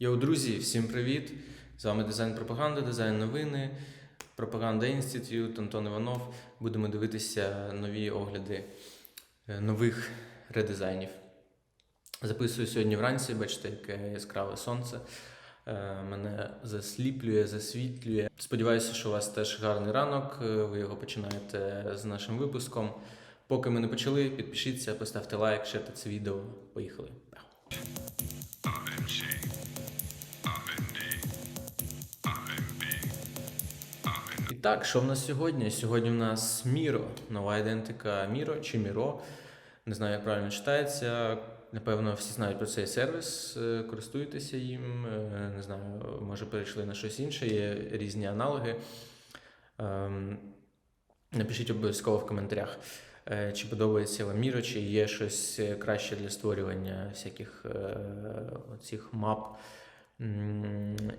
Йоу, друзі, всім привіт! З вами дизайн пропаганда, дизайн новини, Пропаганда Інститут, Антон Іванов. Будемо дивитися нові огляди е, нових редизайнів. Записую сьогодні вранці, бачите, яке яскраве сонце. Е, Мене засліплює, засвітлює. Сподіваюся, що у вас теж гарний ранок. е, Ви його починаєте з нашим випуском. Поки ми не почали, підпишіться, поставте лайк, шерте це відео. Поїхали. І так, що в нас сьогодні? Сьогодні в нас Міро, нова ідентика Міро чи Міро. Не знаю, як правильно читається. Напевно, всі знають про цей сервіс, е, користуєтеся їм. Е, Не знаю, може перейшли на щось інше, є різні аналоги. Ем, Напишіть обов'язково в коментарях, е, чи подобається вам Міро, чи є щось краще для створювання всяких е, цих мап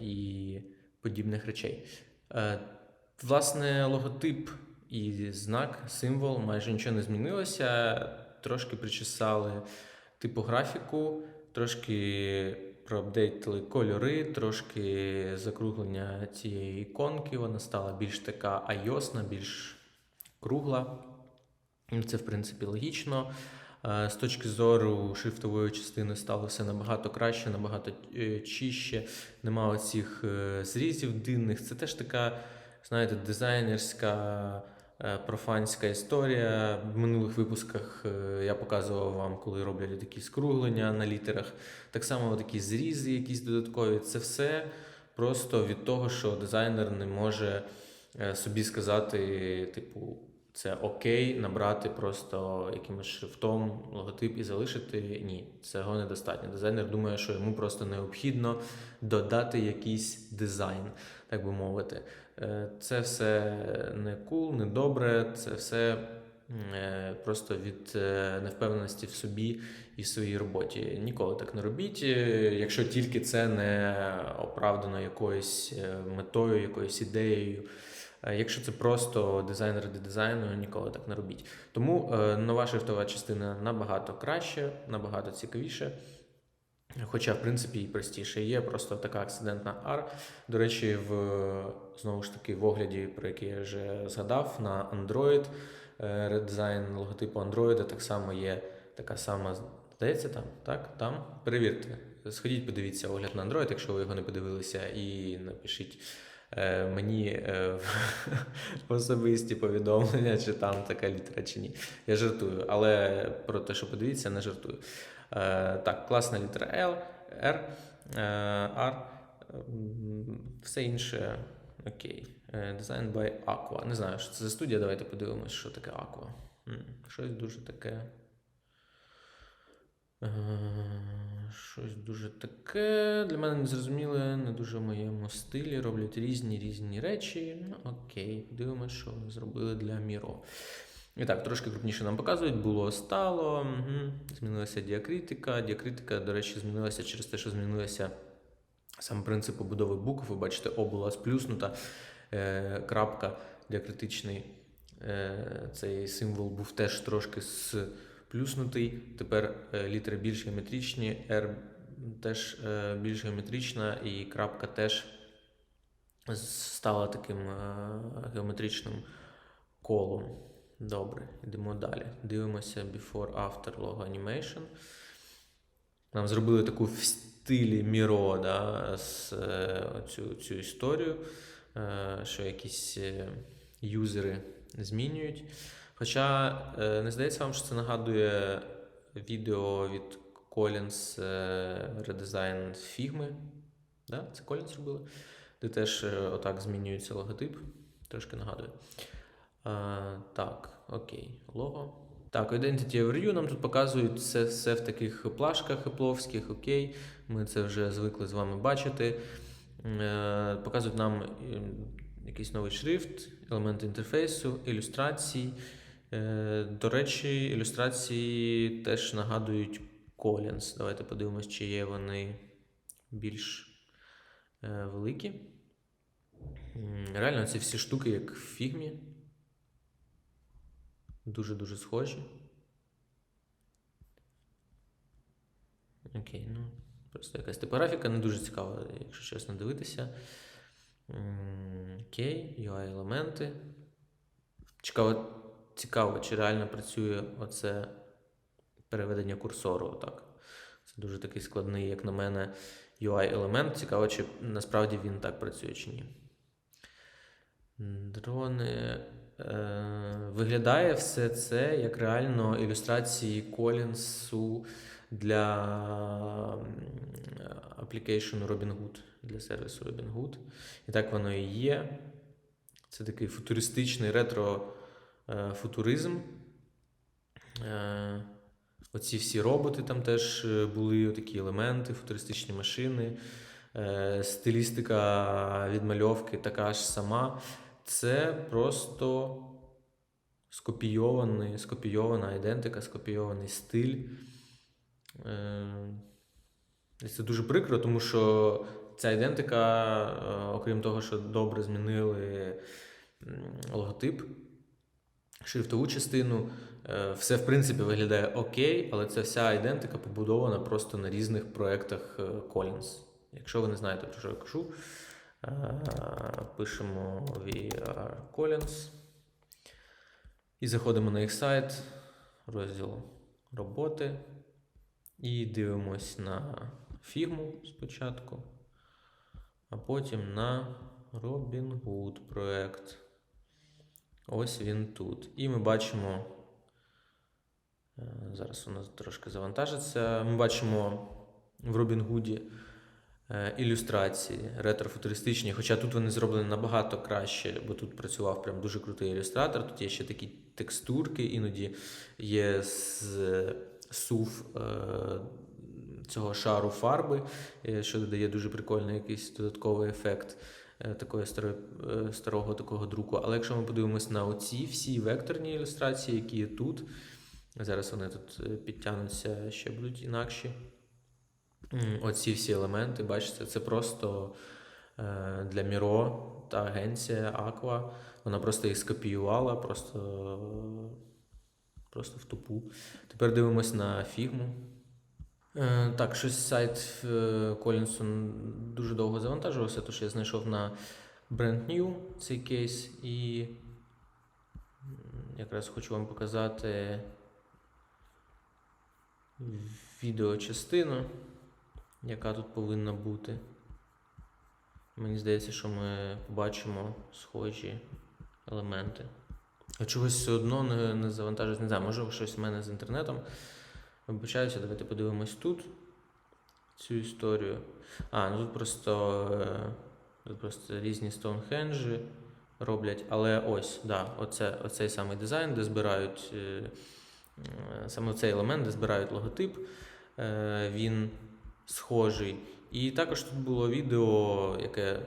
і подібних речей. Власне, логотип і знак, символ майже нічого не змінилося. Трошки причесали типографіку, трошки проапдейтили кольори, трошки закруглення цієї іконки. Вона стала більш така айосна, більш кругла. Це, в принципі, логічно. Е, З точки зору шрифтової частини стало все набагато краще, набагато е, чище. Нема оцих е, зрізів дивних. Це теж така, знаєте, дизайнерська, е, профанська історія. В минулих випусках е, я показував вам, коли роблять такі скруглення на літерах. Так само такі зрізи, якісь додаткові. Це все просто від того, що дизайнер не може е, собі сказати, типу. Це окей, набрати просто якимось шрифтом логотип і залишити. Ні, цього недостатньо. Дизайнер думає, що йому просто необхідно додати якийсь дизайн, так би мовити. Е, Це все не кул, не добре, це все е, просто від е, невпевненості в собі і в своїй роботі. Ніколи так не робіть, якщо тільки це не оправдано якоюсь метою, якоюсь ідеєю. Якщо це просто дизайн ради дизайну, ніколи так не робіть. Тому нова шрифтова частина набагато краще, набагато цікавіше. Хоча, в принципі, і простіше є просто така акцидентна R. До речі, в знову ж таки в огляді, про який я вже згадав, на Android е, редизайн логотипу Android так само є така сама, здається, там, так? Там. Перевірте. Сходіть, подивіться огляд на Android, якщо ви його не подивилися, і напишіть е, мені е, в особисті повідомлення, чи там така літера, чи ні. Я жартую, але про те, що подивіться, не жартую. Е, так, класна літера L, R, R, все інше окей. Е, Design by Aqua. Не знаю, що це за студія. Давайте подивимось, що таке Aqua. Щось дуже таке. Е, Щось дуже таке. Для мене незрозуміле, не дуже в моєму стилі. Роблять різні різні речі. Ну, окей, подивимось, що вони зробили для Міро. І так, трошки крупніше нам показують, було стало. Угу. Змінилася діакритика. Діакритика, до речі, змінилася через те, що змінилася сам принцип побудови букв. Ви бачите, О була сплюснута, е, крапка діакритичний. Е, цей символ був теж трошки сплюснутий. Тепер е, літери більш геометричні, R теж е, більш геометрична, і крапка теж стала таким е, геометричним колом. Добре, йдемо далі. Дивимося before after logo animation. Нам зробили таку в стилі Міро, да, з, е, цю, цю історію, е, що якісь е, юзери змінюють. Хоча не здається вам, що це нагадує відео від Collins редизайн фігми. Да? Це Collins робили, де теж отак змінюється логотип. Трошки нагадує. А, так, окей, лого. Так, Identity Overview нам тут показують все, все в таких плашках епловських, окей. Ми це вже звикли з вами бачити. Е, показують нам е, якийсь новий шрифт, елементи інтерфейсу, ілюстрації. Е, до речі, ілюстрації теж нагадують Collins. Давайте подивимось, чи є вони більш е, великі. Реально, ці всі штуки, як в фігмі. Дуже-дуже схожі. Окей, ну, Просто якась типографіка, не дуже цікаво, якщо чесно, дивитися. Окей, UI-елементи. Цікаво, цікаво, чи реально працює оце переведення курсору. Отак. Це дуже такий складний, як на мене, UI-елемент. Цікаво, чи насправді він так працює чи ні. Дрони. Е, виглядає все це як реально ілюстрації Колінсу для application Robinhood, для сервісу Robinhood. І так воно і є. Це такий футуристичний ретро-футуризм. Е, Оці всі роботи там теж е, були такі елементи, футуристичні машини, е, стилістика відмальовки така ж сама. Це просто скопійований, скопійована ідентика, скопійований стиль. Е, і це дуже прикро, тому що ця ідентика, е, окрім того, що добре змінили логотип, шрифтову частину, е, все в принципі виглядає окей, але ця вся ідентика побудована просто на різних проєктах Collins. Якщо ви не знаєте, про що я кажу, пишемо VR Collins і заходимо на їх сайт, розділ роботи. І дивимось на фігму спочатку, а потім на Robinhood проект. Ось він тут. І ми бачимо. е, Зараз у нас трошки завантажиться. Ми бачимо в Robinhood е, ілюстрації ретрофутуристичні, хоча тут вони зроблені набагато краще, бо тут працював прям дуже крутий ілюстратор. Тут є ще такі текстурки, іноді є з сув е, цього шару фарби, е, що додає дуже прикольний якийсь додатковий ефект е, такої старої, е, старого такого друку. Але якщо ми подивимось на оці всі векторні ілюстрації, які є тут, зараз вони тут е, підтягнуться, ще будуть інакші. Оці всі елементи, бачите, це просто е, для Міро та агенція Aqua. Вона просто їх скопіювала, просто, просто в тупу. Тепер дивимось на фігму. Е, так, щось сайт е, Колінсу дуже довго завантажувався, тож я знайшов на Brand New цей кейс і якраз хочу вам показати відеочастину, яка тут повинна бути. Мені здається, що ми побачимо схожі елементи. А чогось все одно не, не завантажується. Не знаю, може щось в мене з інтернетом. Вибачаюся, давайте подивимось тут цю історію. А, ну тут просто, е, тут просто різні стоунхенджі роблять. Але ось, да, оце, оцей самий дизайн, де збирають е, е, саме цей елемент, де збирають логотип. Він схожий. І також тут було відео, яке,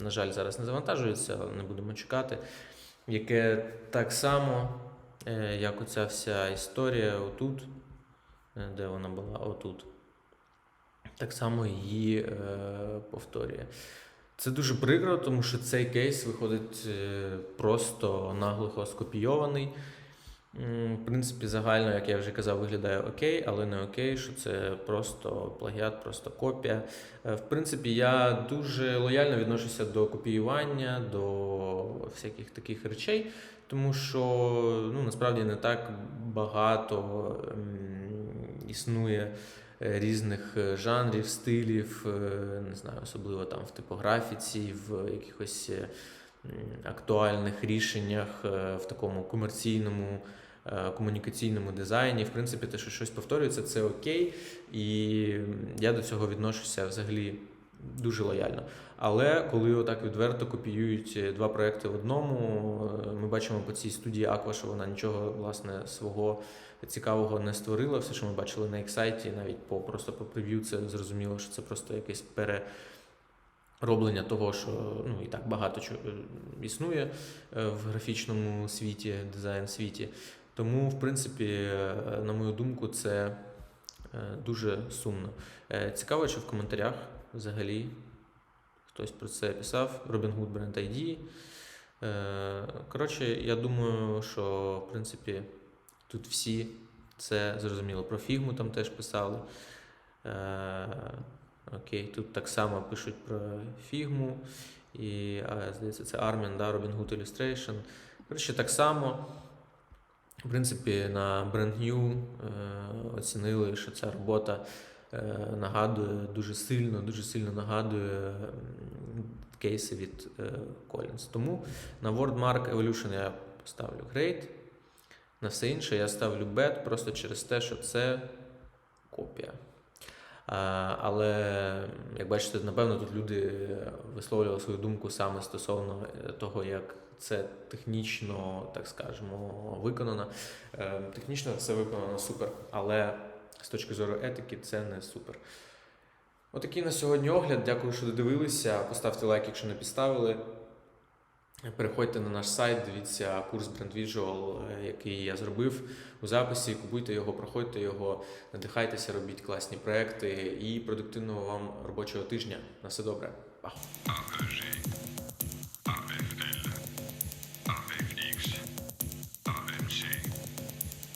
на жаль, зараз не завантажується, але не будемо чекати, яке так само, е, як оця вся історія отут, е, де вона була, отут, так само її е, повторює. Це дуже прикро, тому що цей кейс виходить е, просто наглухо скопійований. В принципі, загально, як я вже казав, виглядає окей, але не окей, що це просто плагіат, просто копія. Е, В принципі, я дуже лояльно відношуся до копіювання, до всяких таких речей, тому що ну, насправді не так багато існує е, різних е, жанрів, стилів, не знаю, особливо там в типографіці, в якихось актуальних рішеннях, е, в такому комерційному. е, Комунікаційному дизайні, в принципі, те, що щось повторюється, це окей, і я до цього відношуся взагалі дуже лояльно. Але коли отак відверто копіюють е, два проекти в одному, ми бачимо по цій студії Aqua, що вона нічого власне свого цікавого не створила. Все, що ми бачили на їх сайті, навіть по просто по прев'ю, це зрозуміло, що це просто якесь перероблення того, що ну і так багато чого е, існує е, в графічному світі, дизайн світі. Тому, в принципі, е, на мою думку, це дуже сумно. Цікаво, чи в коментарях взагалі хтось про це писав. Robinhood Brand ID. Коротше, я думаю, що в принципі тут всі це зрозуміло. Про фігму там теж писали. Окей, тут так само пишуть про фігму. І, а, здається, це Armin, да, Robin Hood Illustration. Коротше, так само. В принципі, на Brand New е, оцінили, що ця робота е, нагадує дуже сильно, дуже сильно нагадує кейси від е, Collins. Тому на WordMark Evolution я поставлю Great. На все інше я ставлю bad просто через те, що це копія. Але, як бачите, напевно, тут люди висловлювали свою думку саме стосовно е, того, як це технічно, так скажемо, виконано. Е, Технічно це виконано супер, але з точки зору етики це не супер. Отакий на сьогодні огляд. Дякую, що додивилися. Поставте лайк, якщо не підставили. Переходьте на наш сайт, дивіться курс Brand Visual, е, який я зробив у записі. Купуйте його, проходьте його, надихайтеся, робіть класні проекти і продуктивного вам робочого тижня. На все добре. Па!